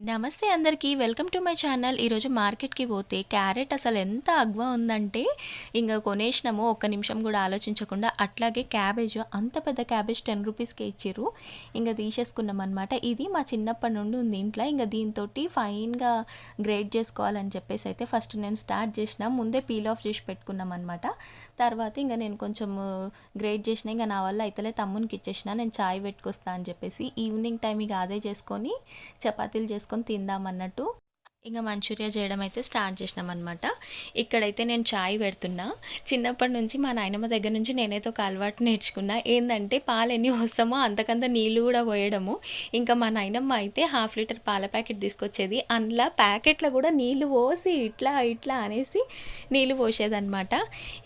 నమస్తే అందరికీ. Welcome to my channel. ఈరోజు మార్కెట్కి పోతే క్యారెట్ అసలు ఎంత అగ్వ ఉందంటే ఇంకా కొనేసినాము ఒక్క నిమిషం కూడా ఆలోచించకుండా అట్లాగే క్యాబేజ్ అంత పెద్ద క్యాబేజ్ టెన్ రూపీస్కి ఇచ్చారు ఇంకా తీసేసుకున్నాం అనమాట ఇది మా చిన్నప్పటి నుండి ఉంది ఇంట్లో. ఇంకా దీంతో ఫైన్గా గ్రేడ్ చేసుకోవాలని చెప్పేసి అయితే ఫస్ట్ నేను స్టార్ట్ చేసిన ముందే పీల్ ఆఫ్ చేసి పెట్టుకున్నాం అనమాట తర్వాత ఇంకా నేను కొంచెం గ్రేడ్ చేసిన ఇంకా నా వల్ల అయితేలే తమ్మునికి ఇచ్చేసిన నేను చాయ్ పెట్టుకొస్తా అని చెప్పేసి ఈవినింగ్ టైం ఇక అదే చేసుకొని చపాతీలు చేసుకొని చేసుకొని తిందామన్నట్టు ఇంకా మంచూరియా చేయడం అయితే స్టార్ట్ చేసినాం అనమాట ఇక్కడైతే నేను చాయ్ పెడుతున్నా. చిన్నప్పటి నుంచి మా నాయనమ్మ దగ్గర నుంచి నేనైతే ఒక అలవాటు నేర్చుకున్నా. ఏంటంటే పాలు ఎన్ని వస్తామో అంతకంత నీళ్ళు కూడా పోయడము. ఇంకా మా నాయనమ్మ అయితే హాఫ్ లీటర్ పాల ప్యాకెట్ తీసుకొచ్చేది. అందులో ప్యాకెట్లో కూడా నీళ్ళు పోసి ఇట్లా ఇట్లా అనేసి నీళ్ళు పోసేదనమాట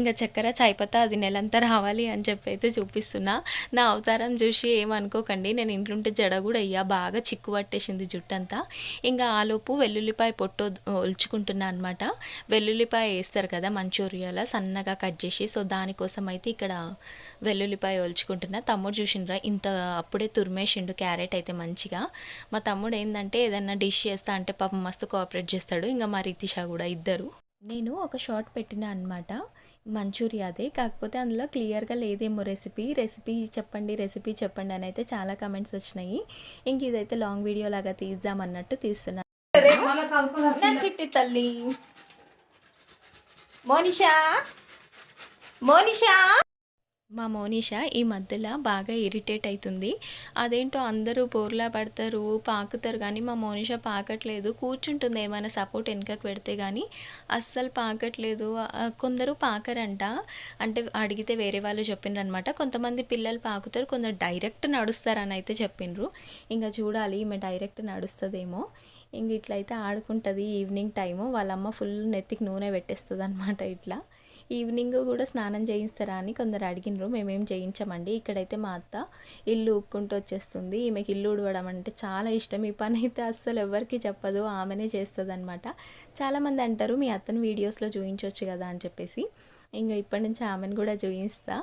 ఇంకా చక్కెర చాయ్పత్తా అది నెలంతా రావాలి అని చెప్పి అయితే చూపిస్తున్నా. నా అవతారం చూసి ఏమనుకోకండి. నేను ఇంట్లుంటే జడ కూడా అయ్యా బాగా చిక్కు పట్టేసింది జుట్టంతా. ఇంకా ఆలోపు వెల్లుల్లి వెల్లుల్లిపాయ పొట్టు ఒలుచుకుంటున్నా అనమాట వెల్లుల్లిపాయ వేస్తారు కదా మంచూరియాలో సన్నగా కట్ చేసి. సో దానికోసం అయితే ఇక్కడ వెల్లుల్లిపాయ ఒలుచుకుంటున్నా. తమ్ముడు చూసిండ్రా ఇంత అప్పుడే తురిమేసిండు క్యారెట్ అయితే మంచిగా. మా తమ్ముడు ఏంటంటే ఏదన్నా డిష్ చేస్తా అంటే పాపం మస్తు కోఆపరేట్ చేస్తాడు. ఇంకా మా రితిష కూడా ఇద్దరు. నేను ఒక షార్ట్ పెట్టిన అనమాట మంచూరియాదే. కాకపోతే అందులో క్లియర్గా లేదేమో రెసిపీ. రెసిపీ చెప్పండి రెసిపీ చెప్పండి అని అయితే చాలా కమెంట్స్ వచ్చినాయి. ఇంక ఇదైతే లాంగ్ వీడియో లాగా తీద్దాం అన్నట్టు తీస్తున్నాను నా చిట్టి తల్లి. మోనిషా. మోనిషా. మా మోనిషా ఈ మధ్యలో బాగా ఇరిటేట్ అవుతుంది అదేంటో అందరూ బోర్లా పడతారు పాకుతారు కానీ మా మోనిషా పాకట్లేదు. కూర్చుంటుంది ఏమైనా సపోర్ట్ వెనకకు పెడితే కానీ అస్సలు పాకట్లేదు. కొందరు పాకరంట. అంటే అడిగితే వేరే వాళ్ళు చెప్పిండ్రు అనమాట కొంతమంది పిల్లలు పాకుతారు కొందరు డైరెక్ట్ నడుస్తారని అయితే చెప్పిండ్రు ఇంకా చూడాలి ఈమె డైరెక్ట్ నడుస్తుందేమో. ఇంక ఇట్లయితే ఆడుకుంటుంది ఈవినింగ్ టైము. వాళ్ళమ్మ ఫుల్ నెత్తికి నూనె పెట్టేస్తుంది అనమాట ఇట్లా. ఈవినింగ్ కూడా స్నానం చేయిస్తారా అని కొందరు అడిగినరు. మేమేం చేయించామండి? ఇక్కడైతే మా అత్త ఇల్లు ఉక్కుంటూ వచ్చేస్తుంది. ఈమెకి ఇల్లు ఉడవడం అంటే చాలా ఇష్టం. ఈ పని అయితే అస్సలు ఎవరికి చెప్పదు. ఆమెనే చేస్తుంది అనమాట చాలామంది అంటారు మీ అత్తను వీడియోస్లో చూపించవచ్చు కదా అని చెప్పేసి. ఇంకా ఇప్పటి నుంచి ఆమెను కూడా చూపిస్తా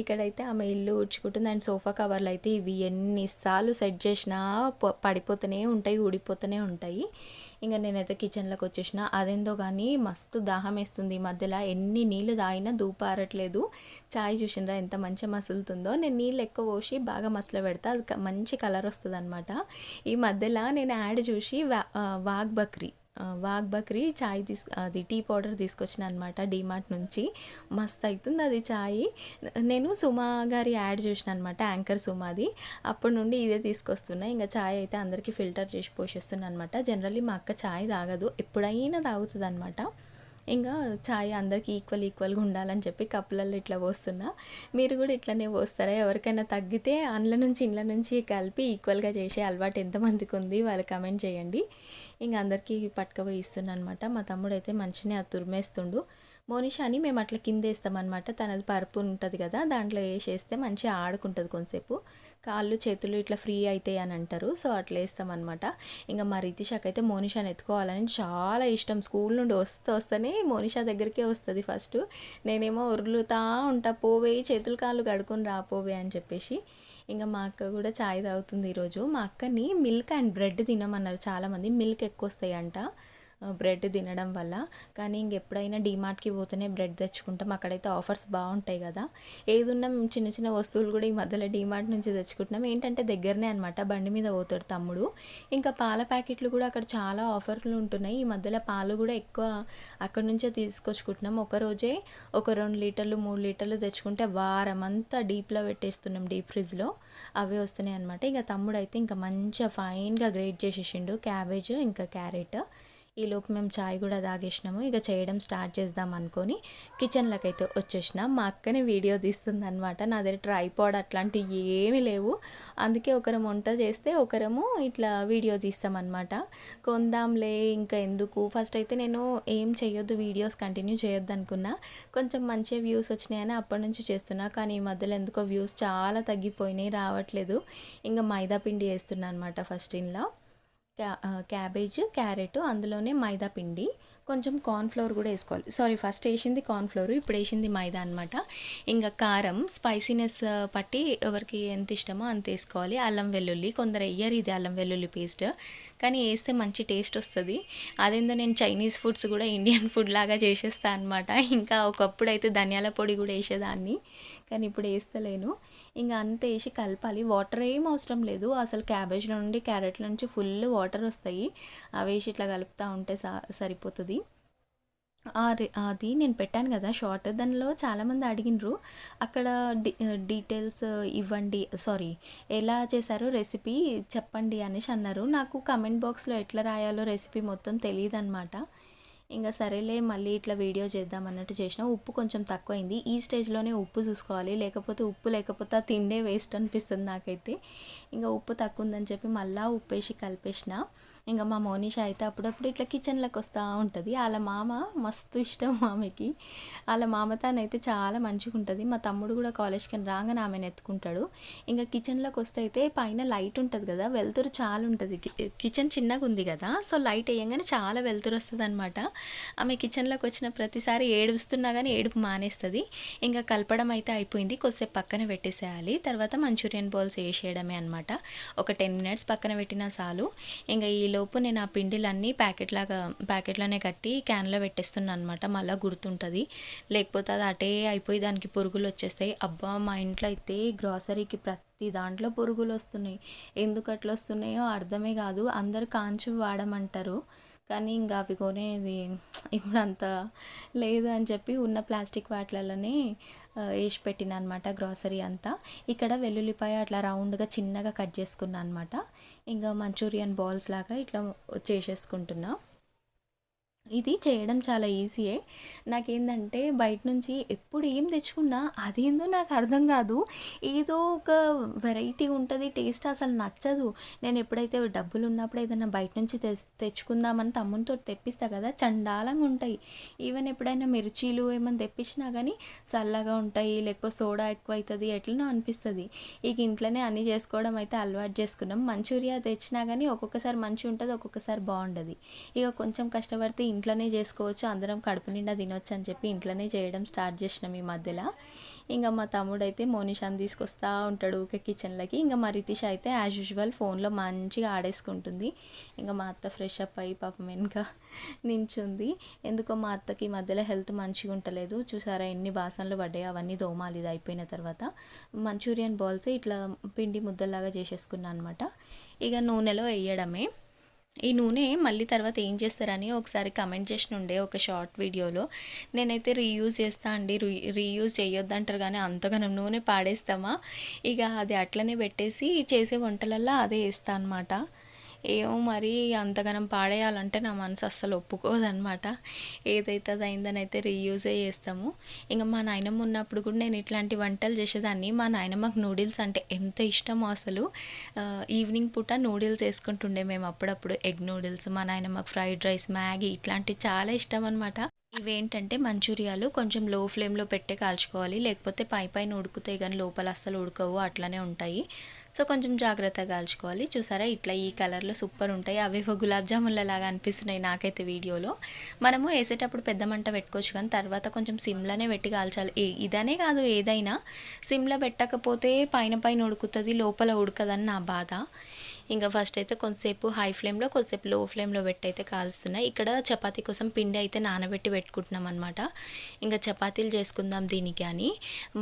ఇక్కడైతే ఆమె ఇల్లు ఊడ్చుకుంటుంది. అండ్ సోఫా కవర్లు అయితే ఇవి ఎన్నిసార్లు సెట్ చేసినా పడిపోతూనే ఉంటాయి ఊడిపోతూనే ఉంటాయి. ఇంకా నేనైతే కిచెన్లోకి వచ్చేసిన. అదేందో కానీ మస్తు దాహం వేస్తుంది. ఈ మధ్యలో ఎన్ని నీళ్ళు తాగినా దూపారట్లేదు చాయ్ చూసినరా ఎంత మంచిగా మసులుతుందో. నేను నీళ్ళు ఎక్కువ పోసి బాగా మసలు పెడతా. అది మంచి కలర్ వస్తుంది అనమాట ఈ మధ్యలో నేను యాడ్ చూసి వా వాగ్ బక్రీ. వాగ్ బక్రీ చాయ్ తీసు అది టీ పౌడర్ తీసుకొచ్చిన అనమాట డీమార్ట్ నుంచి. మస్తు అవుతుంది అది చాయ్. నేను సుమా గారి యాడ్ చూసిన అనమాట యాంకర్ సుమాది అప్పటి నుండి ఇదే తీసుకొస్తున్నా. ఇంకా చాయ్ అయితే అందరికీ ఫిల్టర్ చేసి పోషిస్తున్నా అనమాట జనరల్లీ మా అక్క చాయ్ తాగదు ఎప్పుడైనా తాగుతుంది అనమాట ఇంకా చాయ్ అందరికీ ఈక్వల్ ఈక్వల్గా ఉండాలని చెప్పి కప్పులలో ఇట్లా పోస్తున్నా. మీరు కూడా ఇట్లనే పోస్తారా? ఎవరికైనా తగ్గితే అండ్ల నుంచి ఇండ్ల నుంచి కలిపి ఈక్వల్గా చేసే అలవాటు ఎంతమందికి ఉంది వాళ్ళు కమెంట్ చేయండి. ఇంకా అందరికీ పట్టుకపోయి ఇస్తున్నా అనమాట మా తమ్ముడు అయితే మంచిగా అది తురిమేస్తుండు. మోనిషాని మేము అట్లా కింద వేస్తామన్నమాట తనది పరుపు ఉంటుంది కదా దాంట్లో వేసేస్తే మంచిగా ఆడుకుంటుంది కొంతసేపు. కాళ్ళు చేతులు ఇట్లా ఫ్రీ అవుతాయి అని అంటారు సో అట్లా వేస్తామన్నమాట. ఇంకా మా రితిషాకి అయితే మోనిషాని ఎత్తుకోవాలని చాలా ఇష్టం. స్కూల్ నుండి వస్తే వస్తేనే మోనిషా దగ్గరికే వస్తుంది ఫస్ట్. నేనేమో ఉరులుతా ఉంటా పోవే చేతులు కాళ్ళు కడుకొని రాపోవే అని చెప్పేసి. ఇంకా మా అక్క కూడా చాయ్ తాగుతుంది ఈరోజు. మా అక్కని మిల్క్ అండ్ బ్రెడ్ తినమన్నారు చాలామంది. మిల్క్ ఎక్కువ వస్తాయంట బ్రెడ్ తినడం వల్ల. కానీ ఇంకెప్పుడైనా డీమార్ట్కి పోతేనే బ్రెడ్ తెచ్చుకుంటాం. అక్కడైతే ఆఫర్స్ బాగుంటాయి కదా. ఏదున్నా చిన్న చిన్న వస్తువులు కూడా ఈ మధ్యలో డీమార్ట్ నుంచి తెచ్చుకుంటున్నాం. ఏంటంటే దగ్గరనే అనమాట బండి మీద పోతాడు తమ్ముడు. ఇంకా పాల ప్యాకెట్లు కూడా అక్కడ చాలా ఆఫర్లు ఉంటున్నాయి. ఈ మధ్యలో పాలు కూడా ఎక్కువ అక్కడ నుంచే తీసుకొచ్చుకుంటున్నాం. ఒక రోజే ఒక రెండు లీటర్లు మూడు లీటర్లు తెచ్చుకుంటే వారం అంతా డీప్లో పెట్టేస్తున్నాం డీప్ ఫ్రిడ్జ్లో. అవే వస్తున్నాయి అనమాట ఇక తమ్ముడు అయితే ఇంకా మంచిగా ఫైన్గా గ్రేట్ చేసేసిండు. క్యాబేజ్ ఇంకా క్యారెట్. ఈ లోపు మేము చాయ్ కూడా తాగేసినాము. ఇక చేయడం స్టార్ట్ చేద్దాం అనుకొని కిచెన్లోకి అయితే వచ్చేసినాం. మా అక్కనే వీడియో తీస్తుంది అనమాట నా దగ్గర ట్రైపాడ్ అట్లాంటివి ఏమీ లేవు. అందుకే ఒకరం వంట చేస్తే ఒకరము ఇట్లా వీడియో తీస్తామన్నమాట. కొందాంలే ఇంకా ఎందుకు? ఫస్ట్ అయితే నేను ఏం చేయొద్దు వీడియోస్ కంటిన్యూ చేయొద్దు అనుకున్నా. కొంచెం మంచిగా వ్యూస్ వచ్చినాయని అప్పటి నుంచి చేస్తున్నా. కానీ ఈ మధ్యలో ఎందుకో వ్యూస్ చాలా తగ్గిపోయినాయి రావట్లేదు. ఇంకా మైదా పిండి వేస్తున్నా అనమాట ఫస్ట్ ఇంట్లో క్యాబేజ్ క్యారెట్ అందులోనే మైదా పిండి కొంచెం కార్న్ఫ్లోర్ కూడా వేసుకోవాలి. సారీ ఫస్ట్ వేసింది కార్న్ఫ్లోర్ ఇప్పుడు వేసింది మైదా అనమాట ఇంకా కారం స్పైసీనెస్ పట్టి ఎవరికి ఎంత ఇష్టమో అంత వేసుకోవాలి. అల్లం వెల్లుల్లి కొందరు వేయరు ఇది అల్లం వెల్లుల్లి పేస్ట్ కానీ వేస్తే మంచి టేస్ట్ వస్తుంది. అదేందో నేను చైనీస్ ఫుడ్స్ కూడా ఇండియన్ ఫుడ్ లాగా చేసేస్తాను అనమాట ఇంకా ఒకప్పుడు అయితే ధనియాల పొడి కూడా వేసేదాన్ని కానీ ఇప్పుడు వేస్తలేను. ఇంకా అంత వేసి కలపాలి. వాటర్ ఏం అవసరం లేదు. అసలు క్యాబేజ్లో నుండి క్యారెట్ల నుంచి ఫుల్ వాటర్ వస్తాయి. అవి వేసి ఇట్లా కలుపుతూ ఉంటే సా సరిపోతుంది. అది నేను పెట్టాను కదా షార్ట్ దానిలో చాలామంది అడిగినరు. అక్కడ డీటెయిల్స్ ఇవ్వండి. సారీ ఎలా చేశారో రెసిపీ చెప్పండి అనేసి అన్నారు. నాకు కమెంట్ బాక్స్లో ఎట్లా రాయాలో రెసిపీ మొత్తం తెలియదు అనమాట ఇంకా సరేలే మళ్ళీ ఇట్లా వీడియో చేద్దాం అన్నట్టు చేసిన. ఉప్పు కొంచెం తక్కువైంది. ఈ స్టేజ్లోనే ఉప్పు చూసుకోవాలి. లేకపోతే ఉప్పు లేకపోతే ఆ తిండే వేస్ట్ అనిపిస్తుంది నాకైతే. ఇంకా ఉప్పు తక్కువ ఉందని చెప్పి మళ్ళీ ఉప్పు వేసి కలిపేసిన. ఇంకా మా మోనిష అయితే అప్పుడప్పుడు ఇట్లా కిచెన్లోకి వస్తూ ఉంటుంది. వాళ్ళ మామ మస్తు ఇష్టం ఆమెకి. వాళ్ళ మామతానైతే చాలా మంచిగా ఉంటుంది. మా తమ్ముడు కూడా కాలేజ్కి రాగానే ఆమెను ఎత్తుకుంటాడు. ఇంకా కిచెన్లోకి వస్తే అయితే పైన లైట్ ఉంటుంది కదా వెలుతురు చాలా ఉంటుంది. కిచెన్ చిన్నగా ఉంది కదా సో లైట్ వేయంగానే చాలా వెలుతురు వస్తుంది అనమాట ఆమె కిచెన్లోకి వచ్చిన ప్రతిసారి ఏడుస్తున్నా కానీ ఏడుపు మానేస్తుంది. ఇంకా కలపడం అయితే అయిపోయింది. కొద్దిసేపు పక్కన పెట్టేసేయాలి. తర్వాత మంచూరియన్ బాల్స్ వేసేయడమే అనమాట ఒక టెన్ మినిట్స్ పక్కన పెట్టిన చాలు. ఇంకా ఈ లోపు నేను ఆ పిండిలన్నీ ప్యాకెట్ లాగా ప్యాకెట్లోనే కట్టి క్యాన్లో పెట్టేస్తున్నాను అనమాట మళ్ళీ గుర్తుంటుంది. లేకపోతే అది అటే అయిపోయి దానికి పురుగులు వచ్చేస్తాయి. అబ్బా మా ఇంట్లో అయితే గ్రాసరీకి ప్రతి దాంట్లో పురుగులు వస్తున్నాయి. ఎందుకు అట్లా వస్తున్నాయో అర్థమే కాదు. అందరు కాంచి వాడమంటారు. కానీ ఇంకా అవి కొనేది ఇప్పుడు అంత లేదు అని చెప్పి ఉన్న ప్లాస్టిక్ వాటిలలోనే వేసి పెట్టిన అనమాట గ్రాసరీ అంతా. ఇక్కడ వెల్లుల్లిపాయ అట్లా రౌండ్గా చిన్నగా కట్ చేసుకున్నా అనమాట ఇంకా మంచూరియన్ బాల్స్ లాగా ఇట్లా చేసేసుకుంటున్నా. ఇది చేయడం చాలా ఈజీయే నాకేందంటే బయట నుంచి ఎప్పుడు ఏం తెచ్చుకున్నా అదేందో నాకు అర్థం కాదు. ఏదో ఒక వెరైటీ ఉంటుంది టేస్ట్ అసలు నచ్చదు. నేను ఎప్పుడైతే డబ్బులు ఉన్నప్పుడు ఏదైనా బయట నుంచి తె తెచ్చుకుందామని తమ్మునితో తెప్పిస్తా కదా చండాలంగా ఉంటాయి. ఈవెన్ ఎప్పుడైనా మిర్చీలు ఏమైనా తెప్పించినా కానీ చల్లగా ఉంటాయి లేకపోతే సోడా ఎక్కువ అవుతుంది ఎట్లనో అనిపిస్తుంది. ఇక ఇంట్లోనే అన్నీ చేసుకోవడం అయితే అలవాటు చేసుకున్నాం. మంచూరియా తెచ్చినా కానీ ఒక్కొక్కసారి మంచిగా ఉంటుంది ఒక్కొక్కసారి బాగుంటుంది ఇక కొంచెం కష్టపడితే ఇంట్లోనే చేసుకోవచ్చు అందరం కడుపు నిండా తినొచ్చు అని చెప్పి ఇంట్లోనే చేయడం స్టార్ట్ చేసినాం ఈ మధ్యలో. ఇంకా మా తమ్ముడు అయితే మోనిషాని తీసుకొస్తూ ఉంటాడు ఊకే కిచెన్లోకి. ఇంకా మా రితిష అయితే యాజ్ యూజువల్ ఫోన్లో మంచిగా ఆడేసుకుంటుంది. ఇంకా మా అత్త ఫ్రెష్ అప్ అయ్యి పాపం వెనుక నించుంది. ఎందుకో మా అత్తకి ఈ మధ్యలో హెల్త్ మంచిగా ఉండలేదు చూసారా ఎన్ని బాసనలు పడ్డాయి అవన్నీ దోమాలి ఇది అయిపోయిన తర్వాత. మంచూరియన్ బాల్స్ ఇట్లా పిండి ముద్దలాగా చేసేసుకున్నాను అనమాట ఇక నూనెలో వేయడమే ఈ నూనె మళ్ళీ తర్వాత ఏం చేస్తారని ఒకసారి కమెంట్ చేసిన ఉండే ఒక షార్ట్ వీడియోలో నేనైతే రీయూజ్ చేస్తా అండి. రీ రీయూజ్ చేయొద్దు అంటారు కానీ అంతగానం నూనె పాడేస్తామా? ఇక అది అట్లనే పెట్టేసి చేసే వంటలల్లో అదే వేస్తా అనమాట ఏమో మరి అంతగానం పాడేయాలంటే నా మనసు అస్సలు ఒప్పుకోదనమాట ఏదైతే అది అయిందని అయితే రీయూజే చేస్తాము. ఇంకా మా నాయనమ్మ ఉన్నప్పుడు కూడా నేను ఇట్లాంటి వంటలు చేసేదాన్ని. మా నాయనమ్మకు నూడిల్స్ అంటే ఎంత ఇష్టమో అసలు. ఈవినింగ్ పూట నూడిల్స్ వేసుకుంటుండే మేము అప్పుడప్పుడు. ఎగ్ నూడిల్స్ మా నాయనమ్మకు ఫ్రైడ్ రైస్ మ్యాగీ ఇట్లాంటివి చాలా ఇష్టం అనమాట ఇవేంటంటే మంచూరియాలు కొంచెం లో ఫ్లేమ్లో పెట్టే కాల్చుకోవాలి. లేకపోతే పై పైన ఉడుకుతాయి కానీ లోపల అస్సలు ఉడకవు. అట్లనే ఉంటాయి. సో కొంచెం జాగ్రత్తగా కాల్చుకోవాలి. చూసారా? ఇట్లా ఈ కలర్లో సూపర్ ఉంటాయి. అవేవో గులాబ్ జామున్ల లాగా అనిపిస్తున్నాయి నాకైతే వీడియోలో. మనము వేసేటప్పుడు పెద్ద మంట పెట్టుకోవచ్చు కానీ తర్వాత కొంచెం సిమ్లోనే పెట్టి కాల్చాలి. ఇదనే కాదు ఏదైనా. సిమ్లో పెట్టకపోతే పైన పైన ఉడుకుతుంది లోపల ఉడకదని నా బాధ. ఇంకా ఫస్ట్ అయితే కొంతసేపు హై ఫ్లేమ్లో కొంతసేపు లో ఫ్లేమ్లో పెట్టి అయితే కాలుస్తున్నాయి ఇక్కడ చపాతీ కోసం పిండి అయితే నానబెట్టి పెట్టుకుంటున్నాం అనమాట ఇంకా చపాతీలు చేసుకుందాం దీనికి అని.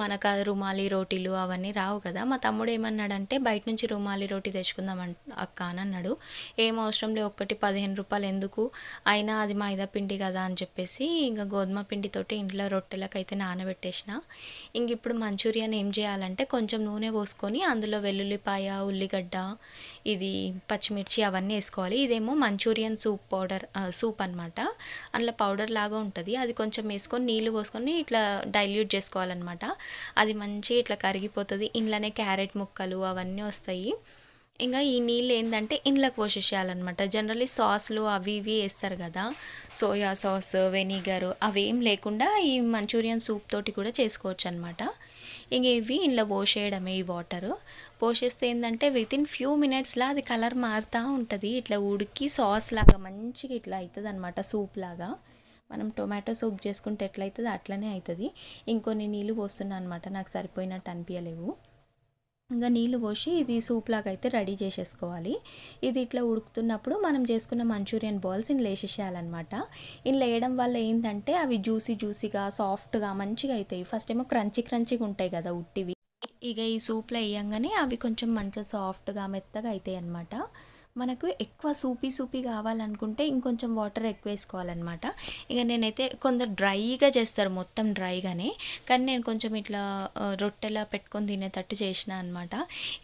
మనకు రుమాలి రోటీలు అవన్నీ రావు కదా. మా తమ్ముడు ఏమన్నాడంటే బయట నుంచి రుమాలి రోటీ తెచ్చుకుందాం అక్క అని అన్నాడు. ఏం అవసరం లేదు ఒక్కటి పదిహేను రూపాయలు ఎందుకు? అయినా అది మైదా పిండి కదా అని చెప్పేసి ఇంకా గోధుమ పిండితోటి ఇంట్లో రొట్టెలకైతే నానబెట్టేసిన. ఇంక ఇప్పుడు మంచూరియన్ ఏం చేయాలంటే కొంచెం నూనె పోసుకొని అందులో వెల్లుల్లిపాయ ఉల్లిగడ్డ ఇది పచ్చిమిర్చి అవన్నీ వేసుకోవాలి. ఇదేమో మంచూరియన్ సూప్ పౌడర్ సూప్ అనమాట అందులో పౌడర్ లాగా ఉంటుంది. అది కొంచెం వేసుకొని నీళ్ళు పోసుకొని ఇట్లా డైల్యూట్ చేసుకోవాలన్నమాట. అది మంచి ఇట్లా కరిగిపోతుంది. ఇంట్లోనే క్యారెట్ ముక్కలు అవన్నీ అవన్నీ వస్తాయి. ఇంకా ఈ నీళ్ళు ఏంటంటే ఇండ్లకు పోసేసేయాలన్నమాట. జనరల్లీ సాస్లు అవి ఇవి వేస్తారు కదా. సోయా సాస్ వెనిగర్ అవేం లేకుండా ఈ మంచూరియన్ సూప్ తోటి కూడా చేసుకోవచ్చు అనమాట ఇంక ఇవి ఇంట్లో పోసేయడమే ఈ వాటర్. పోసేస్తే ఏంటంటే విత్ ఇన్ ఫ్యూ మినిట్స్లో అది కలర్ మారుతూ ఉంటుంది. ఇట్లా ఉడికి సాస్ లాగా మంచిగా ఇట్లా అవుతుంది అనమాట సూప్ లాగా. మనం టొమాటో సూప్ చేసుకుంటే ఎట్లయితుంది అట్లనే అవుతుంది ఇంకొన్ని నీళ్ళు పోస్తున్నా అనమాట నాకు సరిపోయినట్టు అనిపించలేవు ఇంకా నీళ్ళు పోసి ఇది సూప్ లాగా అయితే రెడీ చేసేసుకోవాలి. ఇది ఇట్లా ఉడుకుతున్నప్పుడు మనం చేసుకున్న మంచూరియన్ బాల్స్ ఇందులో వేసేసేయాలన్నమాట ఇందులో వేయడం వల్ల ఏంటంటే అవి జ్యూసీ జ్యూసీగా సాఫ్ట్గా మంచిగా అవుతాయి ఫస్ట్ ఏమో క్రంచీ క్రంచీగా ఉంటాయి కదా ఉట్టివి. ఇక ఈ సూప్లో వేయంగానే అవి కొంచెం మంచిగా సాఫ్ట్గా మెత్తగా అవుతాయి అన్నమాట. మనకు ఎక్కువ సూపీ సూపీ కావాలనుకుంటే ఇంకొంచెం వాటర్ ఎక్కువ వేసుకోవాలన్నమాట. ఇక నేనైతే కొందరు డ్రైగా చేస్తారు మొత్తం డ్రైగానే. కానీ నేను కొంచెం ఇట్లా రొట్టెలా పెట్టుకొని తినేటట్టు చేసిన అనమాట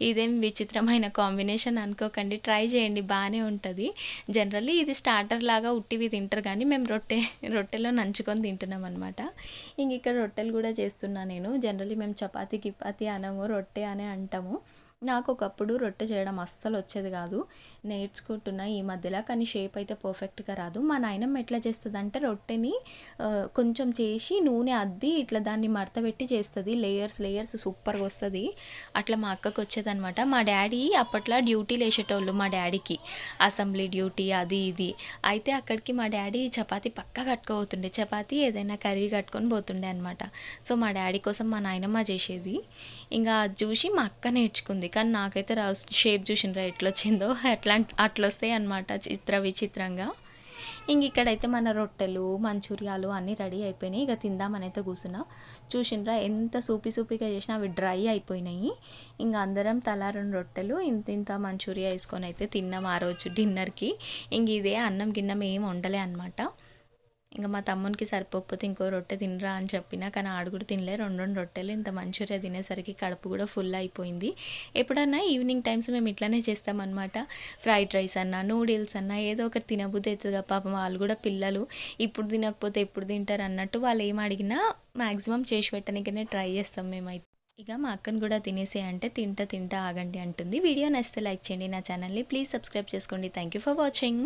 ఇదేం విచిత్రమైన కాంబినేషన్ అనుకోకండి. ట్రై చేయండి బాగానే ఉంటుంది. జనరల్లీ ఇది స్టార్టర్ లాగా ఉట్టివి తింటారు కానీ మేము రొట్టె రొట్టెలో నంచుకొని తింటున్నాం అనమాట ఇంక ఇక్కడ రొట్టెలు కూడా చేస్తున్నా నేను. జనరల్లీ మేము చపాతీ గిపాతి అనము రొట్టె అనే అంటాము. నాకు ఒకప్పుడు రొట్టె చేయడం అస్సలు వచ్చేది కాదు. నేర్చుకుంటున్నా ఈ మధ్యలో కానీ షేప్ అయితే పర్ఫెక్ట్గా రాదు. మా నాయనమ్మ ఎట్లా చేస్తుంది అంటే రొట్టెని కొంచెం చేసి నూనె అద్ది ఇట్లా దాన్ని మడతపెట్టి చేస్తుంది. లేయర్స్ లేయర్స్ సూపర్గా వస్తుంది అట్లా మా అక్కకు వచ్చేదనమాట మా డాడీ అప్పట్లో డ్యూటీలు వేసేటోళ్ళు మా డాడీకి. అసెంబ్లీ డ్యూటీ అది ఇది. అయితే అక్కడికి మా డాడీ చపాతీ పక్కా కట్టుకోబోతుండే. చపాతీ ఏదైనా కర్రీ కట్టుకొని పోతుండే అనమాట సో మా డాడీ కోసం మా నాయనమ్మ చేసేది. ఇంకా అది చూసి మా అక్క నేర్చుకుంది. కానీ నాకైతే రా షేప్ చూసినరా ఎట్లా వచ్చిందో అట్లా అట్లా వస్తాయి అనమాట చిత్ర విచిత్రంగా. ఇంక ఇక్కడైతే మన రొట్టెలు మంచూరియాలు అన్నీ రెడీ అయిపోయినాయి. ఇక తిందామనైతే కూర్చున్నా చూసినరా ఎంత సూపి సూపిగా చేసినా అవి డ్రై అయిపోయినాయి. ఇంకా అందరం తలా రెండు రొట్టెలు ఇంత ఇంత మంచూరియా వేసుకొని అయితే తిన్నాం ఆ రోజు డిన్నర్కి. ఇంక ఇదే అన్నం గిన్నం ఏం వండలే అనమాట ఇంకా మా తమ్మునికి సరిపోకపోతే ఇంకో రొట్టె తినరా అని చెప్పిన కానీ ఆడు కూడా తినలే. రెండు రెండు రొట్టెలు. ఇంత మంచూరియా తినేసరికి కడుపు కూడా ఫుల్ అయిపోయింది. ఎప్పుడన్నా ఈవినింగ్ టైమ్స్ మేము ఇట్లానే చేస్తామన్నమాట. ఫ్రైడ్ రైస్ అన్నా నూడిల్స్ అన్నా ఏదో ఒకటి తినబుద్ధి అవుతుంది పాపం వాళ్ళు కూడా పిల్లలు. ఇప్పుడు తినకపోతే ఎప్పుడు తింటారు అన్నట్టు వాళ్ళు ఏం అడిగినా మ్యాక్సిమం చేసి పెట్టడానికనే ట్రై చేస్తాం మేమైతే. ఇక మా అక్కను కూడా తినేసే అంటే తింటా తింటా ఆగండి అంటుంది. వీడియో నచ్చితే లైక్ చేయండి. నా ఛానల్ని ప్లీజ్ సబ్స్క్రైబ్ చేసుకోండి. Thank you for watching.